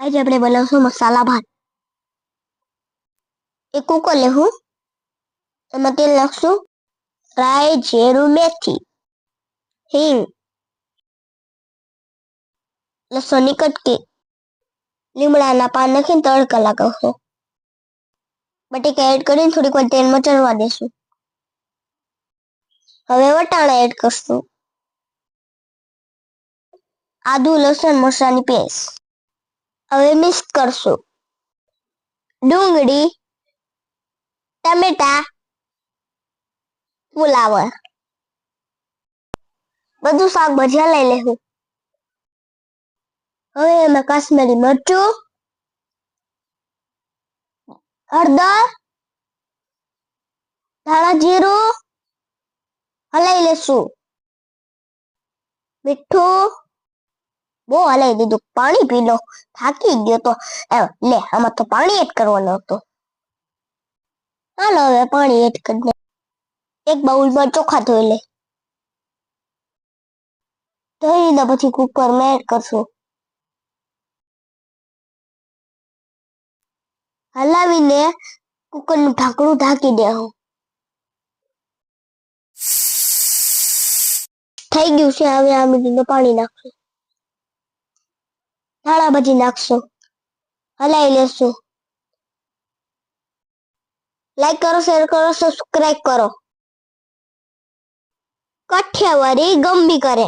આજે આપણે બનાવશું મસાલા ભાત. એક કુકર લેવું એમાં તેલ નાખશું, રાઈ, જીરું, મેથી, હિંગ લસણની કટકી, લીમડાના પાન નાખીને તડકા લગાવશું. બટેકા એડ કરીને થોડીક વાર તેલમાં ચડવા દેશું. હવે વટાણા એડ કરશું. આદુ, લસણ, મરચાંની પેસ્ટ. હવે મિક્સ કરશું. ડુંગળી, ટમેટા ફુલાવર બધું શાકભાજી લઈ લેવું હવે એમાં કાશ્મીરી મરચું, હળદર, ધાણા જીરું હલાઈ લેશું. મીઠું બહુ હલાઈ દીધું પાણી પી લો. થાકી ગયો તો. એમ, લે, આમાં તો પાણી એડ કરવાનું હતું. હાલો, હવે પાણી એડ કરી દે. એક બાઉલમાં ચોખા ધોઈ લે. ધોઈ લીધા પછી કુકરમાં એડ કરશું. હલાવીને કુકરનું ઢાંકણું ઢાંકી દેવું થઈ ગયું છે, હવે આ મીઠું પાણી નાખશું. ધાણા ભાજી નાખશું હલાવી લેશું લાઈક કરો શેર કરો સબસ્ક્રાઇબ કરો કઠિયાવાડી ગમ્બી કરે